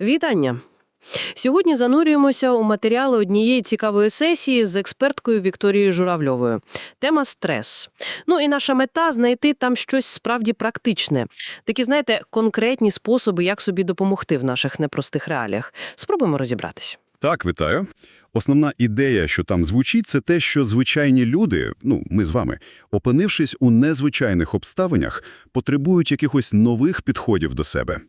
Вітання! Сьогодні занурюємося у матеріали однієї цікавої сесії з експерткою Вікторією Журавльовою. Тема стрес. Ну і наша мета знайти там щось справді практичне. Такі, знаєте, конкретні способи, як собі допомогти в наших непростих реаліях. Спробуємо розібратись. Так, вітаю. Основна ідея, що там звучить, це те, що звичайні люди, ну, ми з вами, опинившись у незвичайних обставинах, потребують якихось нових підходів до себе.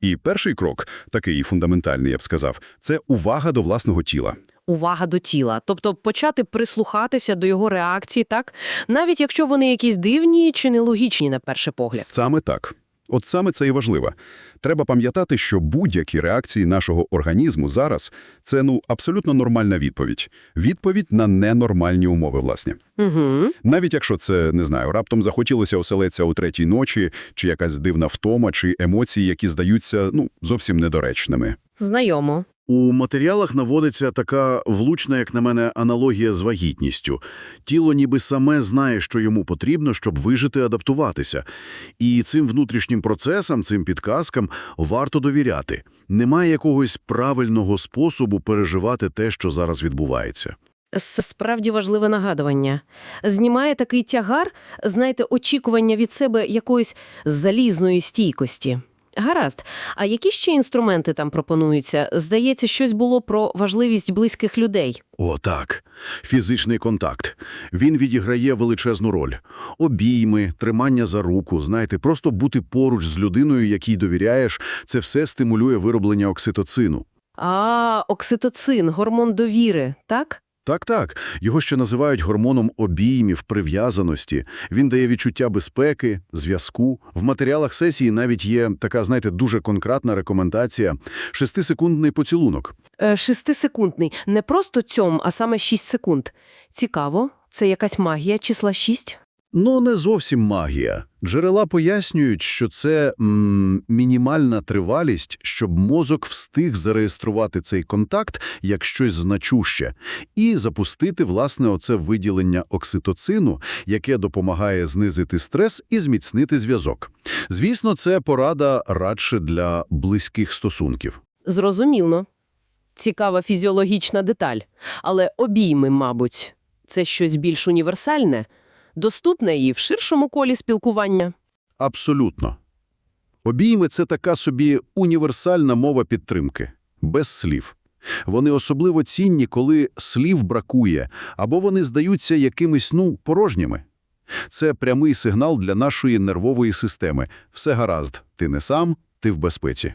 І перший крок, такий фундаментальний, я б сказав, це увага до власного тіла. Увага до тіла, тобто почати прислухатися до його реакцій, так? Навіть якщо вони якісь дивні чи нелогічні на перший погляд. Саме так. От саме це і важливо. Треба пам'ятати, що будь-які реакції нашого організму зараз – це, ну, абсолютно нормальна відповідь. Відповідь на ненормальні умови, власне. Угу. Навіть якщо це, не знаю, раптом захотілося оселитися у третій ночі, чи якась дивна втома, чи емоції, які здаються, ну, зовсім недоречними. Знайомо. У матеріалах наводиться така влучна, як на мене, аналогія з вагітністю. Тіло ніби саме знає, що йому потрібно, щоб вижити, адаптуватися. І цим внутрішнім процесам, цим підказкам варто довіряти. Немає якогось правильного способу переживати те, що зараз відбувається. Справді важливе нагадування. Знімає такий тягар, знаєте, очікування від себе якоїсь залізної стійкості. Гаразд. А які ще інструменти там пропонуються? Здається, щось було про важливість близьких людей. О, так. Фізичний контакт. Він відіграє величезну роль. Обійми, тримання за руку, знаєте, просто бути поруч з людиною, якій довіряєш, це все стимулює вироблення окситоцину. А, окситоцин, гормон довіри, так? Так-так, його ще називають гормоном обіймів, прив'язаності. Він дає відчуття безпеки, зв'язку. В матеріалах сесії навіть є така, знаєте, дуже конкретна рекомендація – шестисекундний поцілунок. Е, шестисекундний. Не просто цьом, а саме шість секунд. Цікаво. Це якась магія числа 6? Ну, не зовсім магія. Джерела пояснюють, що це м, мінімальна тривалість, щоб мозок встиг зареєструвати цей контакт як щось значуще, і запустити, власне, оце виділення окситоцину, яке допомагає знизити стрес і зміцнити зв'язок. Звісно, це порада радше для близьких стосунків. Зрозуміло. Цікава фізіологічна деталь. Але обійми, мабуть, це щось більш універсальне, доступне і в ширшому колі спілкування. Абсолютно. Обійми – це така собі універсальна мова підтримки, без слів. Вони особливо цінні, коли слів бракує, або вони здаються якимись, ну, порожніми. Це прямий сигнал для нашої нервової системи. Все гаразд, ти не сам, ти в безпеці.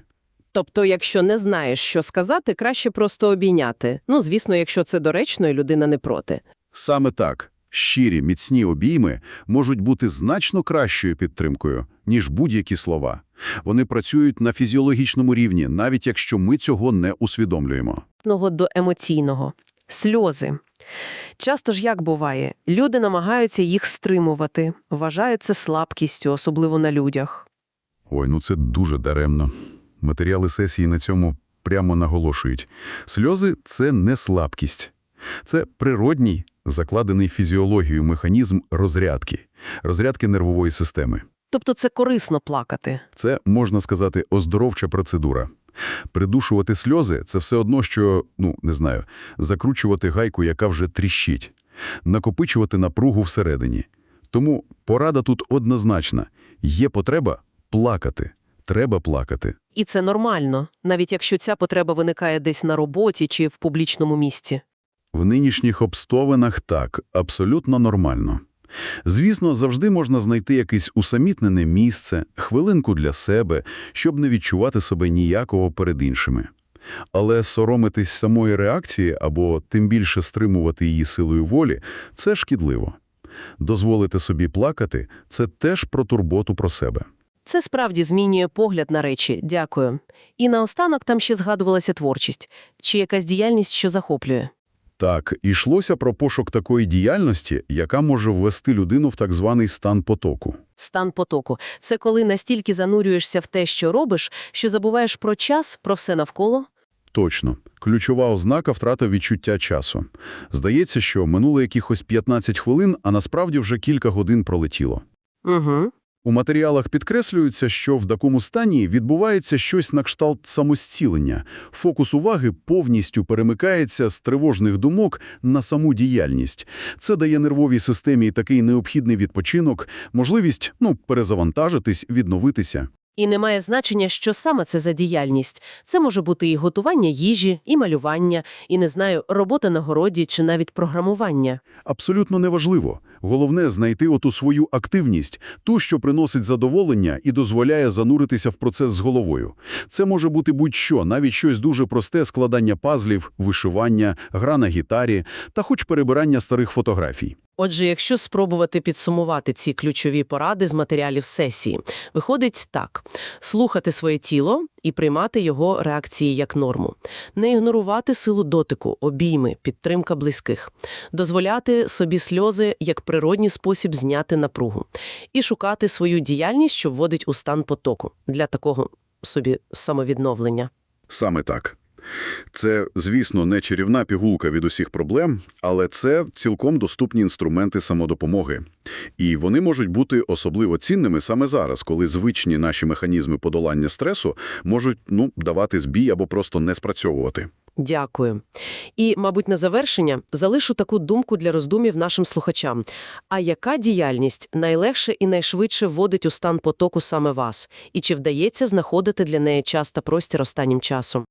Тобто, якщо не знаєш, що сказати, краще просто обійняти. Ну, звісно, якщо це доречно і людина не проти. Саме так. Щирі, міцні обійми можуть бути значно кращою підтримкою, ніж будь-які слова. Вони працюють на фізіологічному рівні, навіть якщо ми цього не усвідомлюємо. До емоційного. Сльози. Часто ж як буває, люди намагаються їх стримувати, вважають це слабкістю, особливо на людях. Ой, ну це дуже даремно. Матеріали сесії на цьому прямо наголошують. Сльози – це не слабкість. Це природній, закладений фізіологією механізм розрядки, розрядки нервової системи. Тобто це корисно плакати. Це, можна сказати, оздоровча процедура. Придушувати сльози – це все одно, що, ну, не знаю, закручувати гайку, яка вже тріщить, накопичувати напругу всередині. Тому порада тут однозначна. Є потреба – плакати. Треба плакати. І це нормально, навіть якщо ця потреба виникає десь на роботі чи в публічному місці. В нинішніх обставинах так, абсолютно нормально. Звісно, завжди можна знайти якесь усамітнене місце, хвилинку для себе, щоб не відчувати себе ніякого перед іншими. Але соромитись самої реакції або тим більше стримувати її силою волі – це шкідливо. Дозволити собі плакати – це теж про турботу про себе. Це справді змінює погляд на речі, дякую. І наостанок там ще згадувалася творчість, чи якась діяльність, що захоплює. Так, йшлося про пошук такої діяльності, яка може ввести людину в так званий стан потоку. Стан потоку – це коли настільки занурюєшся в те, що робиш, що забуваєш про час, про все навколо. Точно. Ключова ознака – втрата відчуття часу. Здається, що минуло якихось 15 хвилин, а насправді вже кілька годин пролетіло. Угу. У матеріалах підкреслюється, що в такому стані відбувається щось на кшталт самостілення. Фокус уваги повністю перемикається з тривожних думок на саму діяльність. Це дає нервовій системі такий необхідний відпочинок, можливість ну, перезавантажитись, відновитися. І немає значення, що саме це за діяльність. Це може бути і готування їжі, і малювання, і, не знаю, робота на городі чи навіть програмування. Абсолютно неважливо. Головне – знайти оту свою активність, ту, що приносить задоволення і дозволяє зануритися в процес з головою. Це може бути будь-що, навіть щось дуже просте – складання пазлів, вишивання, гра на гітарі та хоч перебирання старих фотографій. Отже, якщо спробувати підсумувати ці ключові поради з матеріалів сесії, виходить так. Слухати своє тіло і приймати його реакції як норму. Не ігнорувати силу дотику, обійми, підтримка близьких. Дозволяти собі сльози як природній спосіб зняти напругу. І шукати свою діяльність, що вводить у стан потоку для такого собі самовідновлення. Саме так. Це, звісно, не чарівна пігулка від усіх проблем, але це цілком доступні інструменти самодопомоги. І вони можуть бути особливо цінними саме зараз, коли звичні наші механізми подолання стресу можуть ну, давати збій або просто не спрацьовувати. Дякую. І, мабуть, на завершення залишу таку думку для роздумів нашим слухачам. А яка діяльність найлегше і найшвидше вводить у стан потоку саме вас? І чи вдається знаходити для неї час та простір останнім часом?